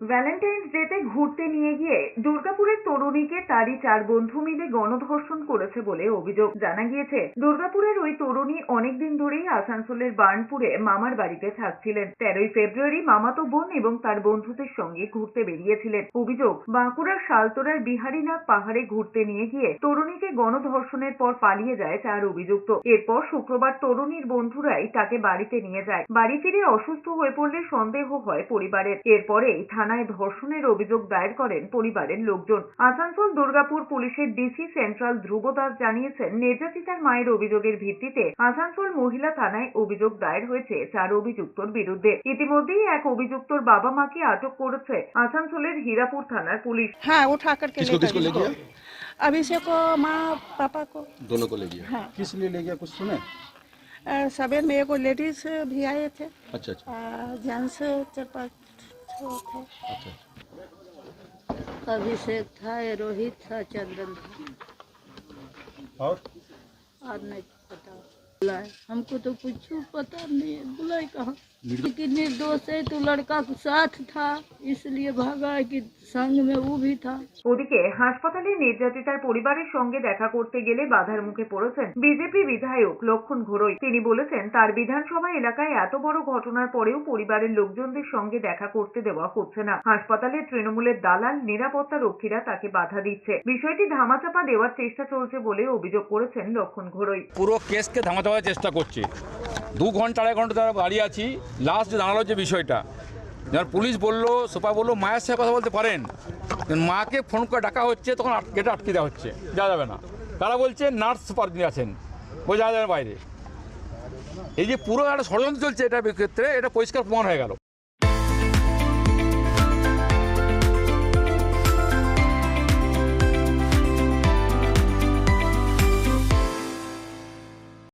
Valentine's ডেতে ঘুরতে নিয়ে গিয়ে দুর্গাপুরের তরুণীকে তারই চার বন্ধু মিলে গণধর্ষণ করেছে বলে অভিযোগ জানা গিয়েছে। দুর্গাপুরের ওই তরুণী অনেকদিন ধরেই আসানসোলের বার্নপুরে মামার বাড়িতে থাকছিলেন। তেরোই ফেব্রুয়ারি মামাতো বোন এবং তার বন্ধুদের সঙ্গে ঘুরতে বেরিয়েছিলেন। অভিযোগ, বাঁকুড়ার শালতোরার বিহারীনাথ পাহাড়ে ঘুরতে নিয়ে গিয়ে তরুণীকে গণধর্ষণের পর পালিয়ে যায় চার অভিযুক্ত। এরপর শুক্রবার তরুণীর বন্ধুরাই তাকে বাড়িতে নিয়ে যায়। বাড়ি ফিরে অসুস্থ হয়ে পড়লে সন্দেহ হয় পরিবারের। এরপরেই থানায় ধর্ষণের অভিযোগ দায়ের করেন পরিবারের লোকজন আসানসোল দুর্গাপুর পুলিশের ডিসি সেন্ট্রাল ধ্রুব দাস জানিয়েছেন নির্যাতিতার মায়ের অভিযোগের ভিত্তিতে আসানসোল মহিলা থানায় অভিযোগ দায়ের হয়েছে চার অভিযুক্তর বিরুদ্ধে ইতিমধ্যেই এক অভিযুক্তর বাবা মাকে আটক করেছে আসানসোলের হীরাপুর থানার পুলিশ हाँ उठा करके किसको लेकर किसको ले गया अभिषेक को माँ पापा को दोनों को ले गया हाँ किस लिए ले गया कुछ सुने अ, सवेर में एगो लेडीज भी आए थे अच्छा अच्छा जेंट्स चार पाँच अच्छा अभिषेक था रोहित था चंदन था। और? आज नहीं पता। हमको तो कुछ पता नहीं है बुलाए कहाँ कि निर्दोष है तो लड़का के साथ था इसलिए भागा है कि संग में वो भी था ওদিকে হাসপাতালে নির্যাতিতার পরিবারের সঙ্গে দেখা করতে গেলে বাধার মুখে পড়েছেন বিজেপি বিধায়ক লক্ষণ ঘোরই তিনি বলেছেন তার বিধানসভা এলাকায় এত বড় ঘটনার পরেও পরিবারের লোকজনদের সঙ্গে দেখা করতে দেওয়া হচ্ছে না হাসপাতালে তৃণমূলের দালাল নিরাপত্তা রক্ষীরা তাকে বাধা দিচ্ছে বিষয়টি ধামাচাপা দেওয়ার চেষ্টা চলছে বলে অভিযোগ করেছেন লক্ষণ ঘোরই পুরো কেসকে ধামাতে দেওয়ার চেষ্টা করছে। দু ঘণ্টা, আড়াই ঘণ্টা তারা দাঁড়িয়ে আছি। লাস্ট দাঁড়াল যে বিষয়টা যখন পুলিশ বলল, সোপা বলল, মায়ের সাথে কথা বলতে পারেন। মাকে ফোন করে ডাকা হচ্ছে, তখন গেটে আটকে দেওয়া হচ্ছে। যাওয়া যাবে না। তারা বলছে, নার্স সুপার যিনি আছেন ওই যাওয়া যাবে বাইরে। এই যে পুরো একটা ষড়যন্ত্র চলছে এটা ক্ষেত্রে, এটা পরিষ্কার প্রমাণ হয়ে গেল।